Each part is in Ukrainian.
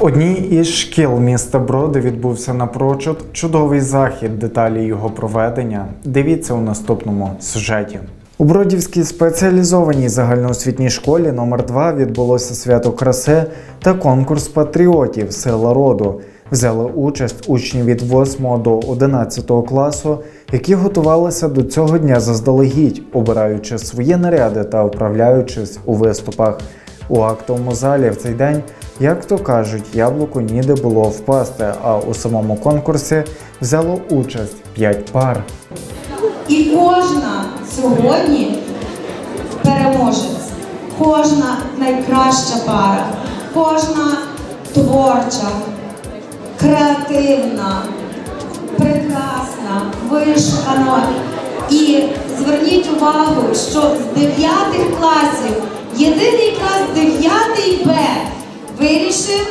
Одній із шкіл міста Броди відбувся напрочуд чудовий захід. Деталі його проведення. Дивіться у наступному сюжеті. У Бродівській спеціалізованій загальноосвітній школі номер 2 відбулося свято краси та конкурс патріотів Сила роду. Взяли участь учні від 8 до 11 класу, які готувалися до цього дня заздалегідь, обираючи свої наряди та вправляючись у виступах. У актовому залі в цей день, як то кажуть, яблуку ніде було впасти, а у самому конкурсі взяло участь 5 пар. І кожна сьогодні переможець, кожна найкраща пара, кожна творча, креативна, прекрасна, вишукана. І зверніть увагу, що з 9 класів єдиний клас 9 Б вирішив,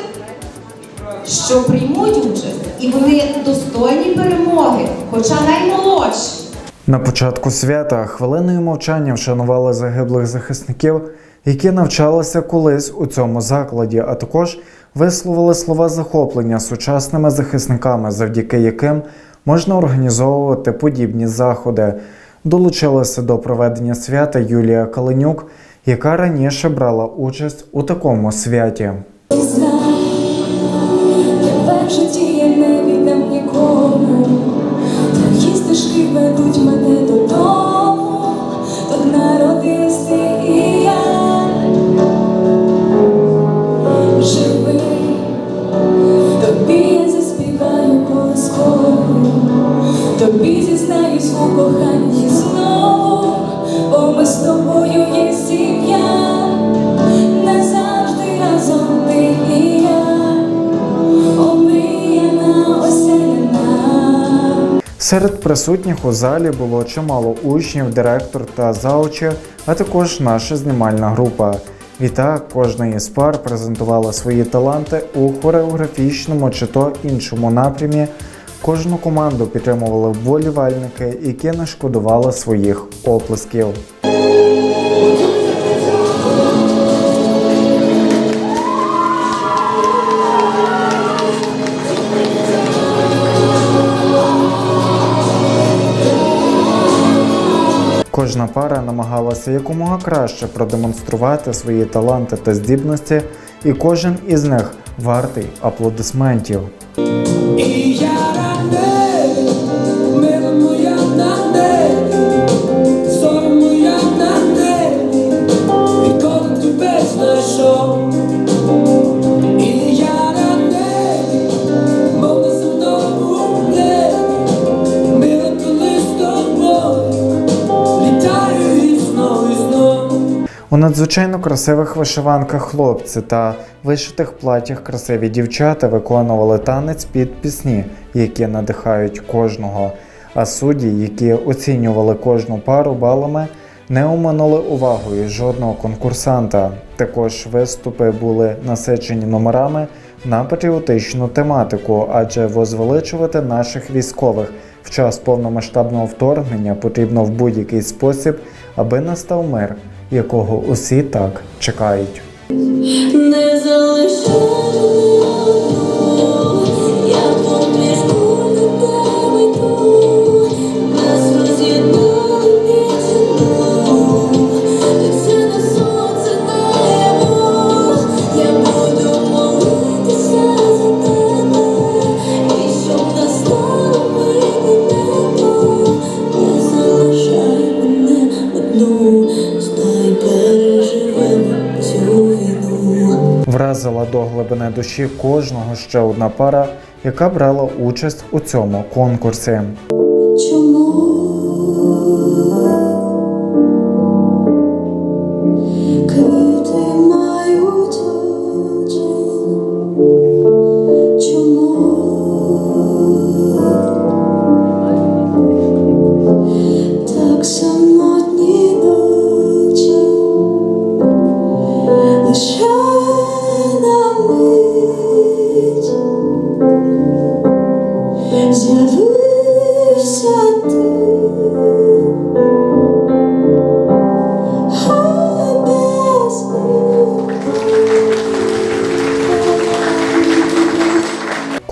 що приймуть участь, і вони достойні перемоги, хоча наймолодші. На початку свята хвилиною мовчання вшанували загиблих захисників, які навчалися колись у цьому закладі, а також висловили слова захоплення сучасними захисниками, завдяки яким можна організовувати подібні заходи. Долучилася до проведення свята Юлія Каленюк, яка раніше брала участь у такому святі. В житті Серед присутніх у залі було чимало учнів, директор та заучі, а також наша знімальна група. Відтак кожна із пар презентувала свої таланти у хореографічному чи то іншому напрямі. Кожну команду підтримували вболівальники, які не шкодували своїх оплесків. Намагалася якомога краще продемонструвати свої таланти та здібності, і кожен із них вартий аплодисментів. У надзвичайно красивих вишиванках хлопці та вишитих платях красиві дівчата виконували танець під пісні, які надихають кожного. А судді, які оцінювали кожну пару балами, не оминули увагою жодного конкурсанта. Також виступи були насичені номерами на патріотичну тематику, адже возвеличувати наших військових в час повномасштабного вторгнення потрібно в будь-який спосіб, аби настав мир, якого усі так чекають. Не залишай Вразила до глибини душі кожного ще одна пара, яка брала участь у цьому конкурсі.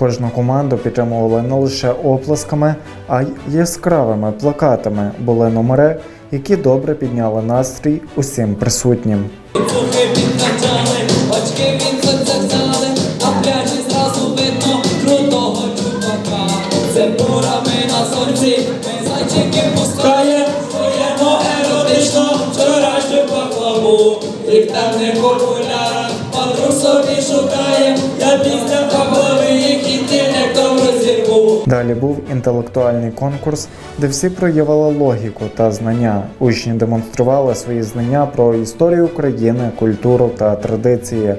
Кожну команду підтримували не лише оплесками, а й яскравими плакатами. Були номери, які добре підняли настрій усім присутнім. В темних окулярах подруг собі шукає, я після розірву. Далі був інтелектуальний конкурс, де всі проявили логіку та знання. Учні демонстрували свої знання про історію України, культуру та традиції.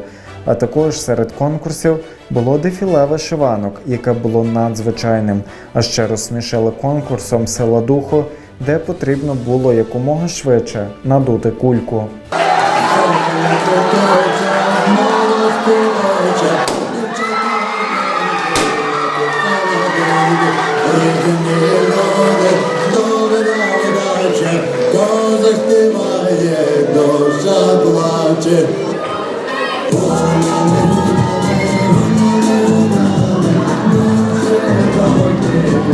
А також серед конкурсів було дефіле вишиванок, яке було надзвичайним. А ще розсмішили конкурсом сила духу, де потрібно було якомога швидше надути кульку.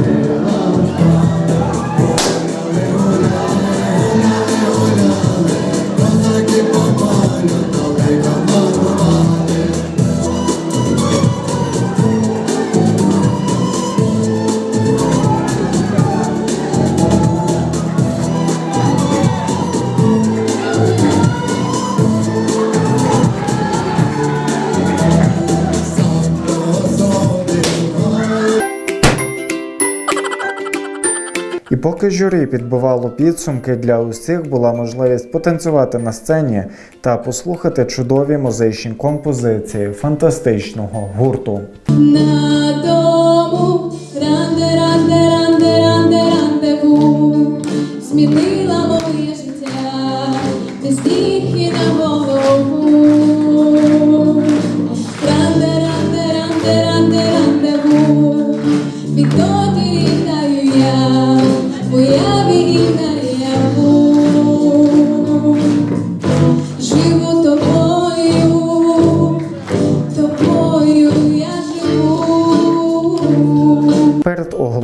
І поки журі підбивало підсумки, для усіх була можливість потанцювати на сцені та послухати чудові музичні композиції фантастичного гурту. На дому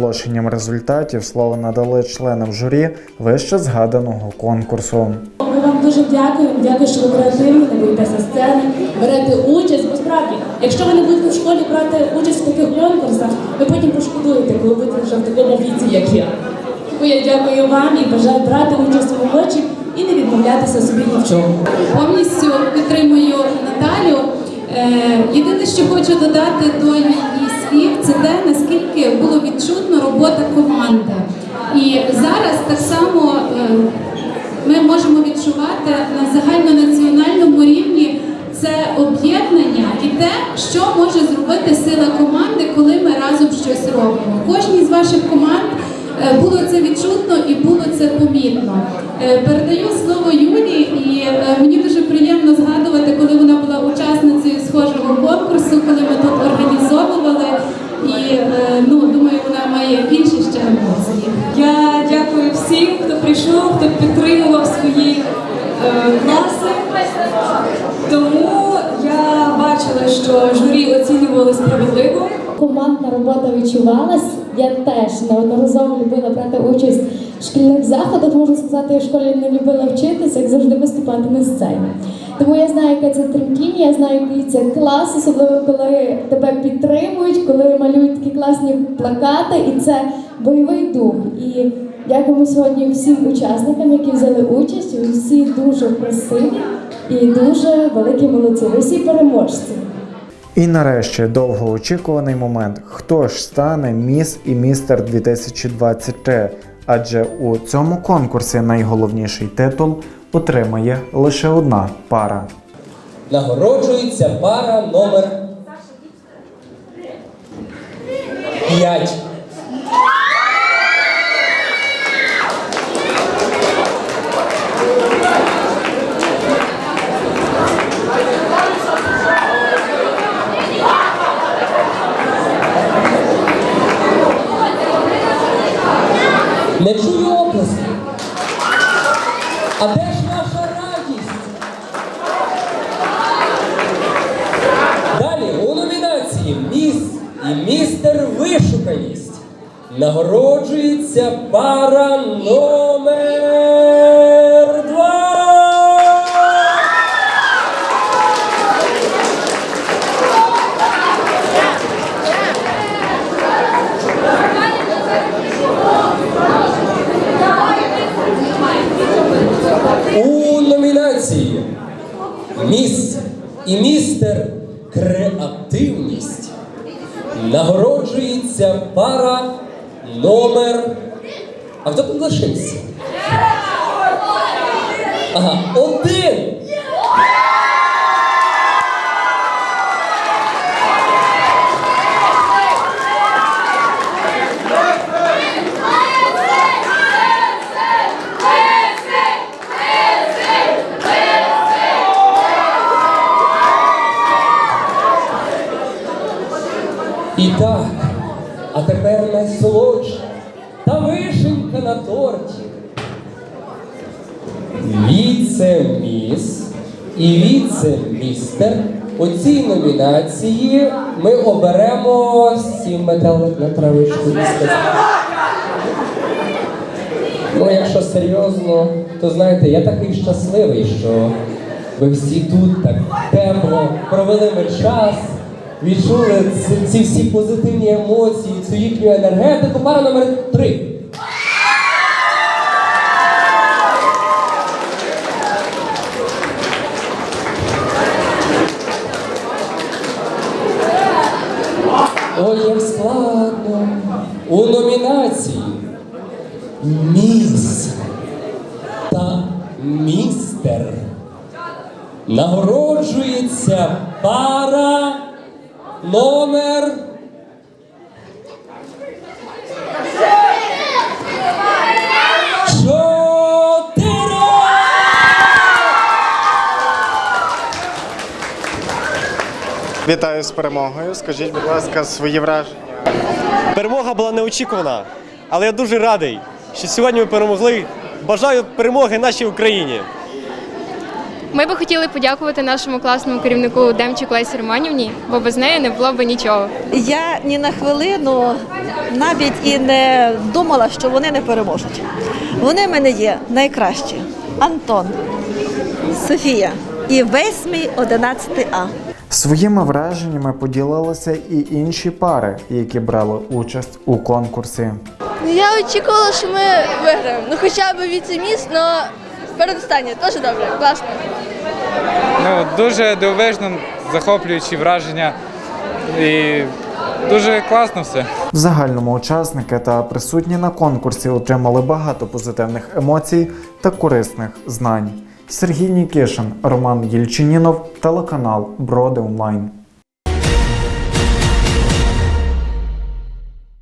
оголошенням результатів слово надали членам журі вище згаданого конкурсу. Ми вам дуже дякуємо. Дякую, що ви креативні, не боїтеся сцени, берете участь. Бо справді, якщо ви не будете в школі брати участь в таких конкурсах, ви потім пошкодуєте, коли будете вже в такому віці, як я. Тому я дякую вам і бажаю брати участь у молодші і не відмовлятися собі ні в чому. Повністю підтримую Наталю. Е, Єдине, що хочу додати до її слів, це те, наскільки було відчутно робота команди. І зараз так само е, ми можемо відчувати на загальнонаціональному рівні це об'єднання і те, що може зробити сила команди, коли ми разом щось робимо. Кожній з ваших команд Е, Було це відчутно і було це помітно. Е, Передаю слово Юлі, і мені дуже приємно згадувати, коли вона була учасницею схожого конкурсу, коли ми тут організовували. І е, ну думаю, вона має інші ще емоції. Я дякую всім, хто прийшов, хто підтримував свої е, класи. Тому я бачила, що журі оцінювали справедливо. Командна робота відчувалась. Я теж неодноразово любила брати участь в шкільних заходах. Можу сказати, я в школі не любила вчитися, як завжди виступати на сцені. Тому я знаю, яке це тремтіння, я знаю, який це клас, особливо коли тебе підтримують, коли малюють такі класні плакати, і це бойовий дух. І дякуємо сьогодні всім учасникам, які взяли участь. Всі дуже красиві і дуже великі молодці. Всі переможці. І нарешті довгоочікуваний момент. Хто ж стане міс і містер 2023? Адже у цьому конкурсі найголовніший титул отримає лише одна пара. Нагороджується пара номер 5. Не чую оплески. А де І Міс нагороджується пара номер два. У номінації Міс і містер Креативність нагороджується пара номер. А хто тут лишився? Ага, один. І так, а тепер найсолодше та вишенька на торті. Віце-міс і віце-містер у цій номінації ми оберемо сім метелик на травичку містер. Ну, якщо серйозно, то знаєте, я такий щасливий, що ви всі тут так тепло провели ми час, відчули ці, всі позитивні емоції, цю їхню енергетику. Пара номер три. Ой, як складно. У номінації Міс та містер нагороджується пара номер. Чотири! Вітаю з перемогою. Скажіть, будь ласка, свої враження. Перемога була неочікувана, але я дуже радий, що сьогодні ми перемогли. Бажаю перемоги нашій Україні. Ми би хотіли подякувати нашому класному керівнику Демчик Лесі Романівні, бо без неї не було б нічого. Я ні на хвилину навіть і не думала, що вони не переможуть. Вони в мене є найкращі. Антон, Софія і весь мій 11 А. Своїми враженнями поділилися і інші пари, які брали участь у конкурсі. Я очікувала, що ми виграємо. Ну хоча б віце-міс, але передостаннє теж добре, класно. Ну, дуже дивовижно, захоплюючі враження і дуже класно все. В загальному учасники та присутні на конкурсі отримали багато позитивних емоцій та корисних знань. Сергій Нікішин, Роман Єльчинінов, телеканал Броди Онлайн.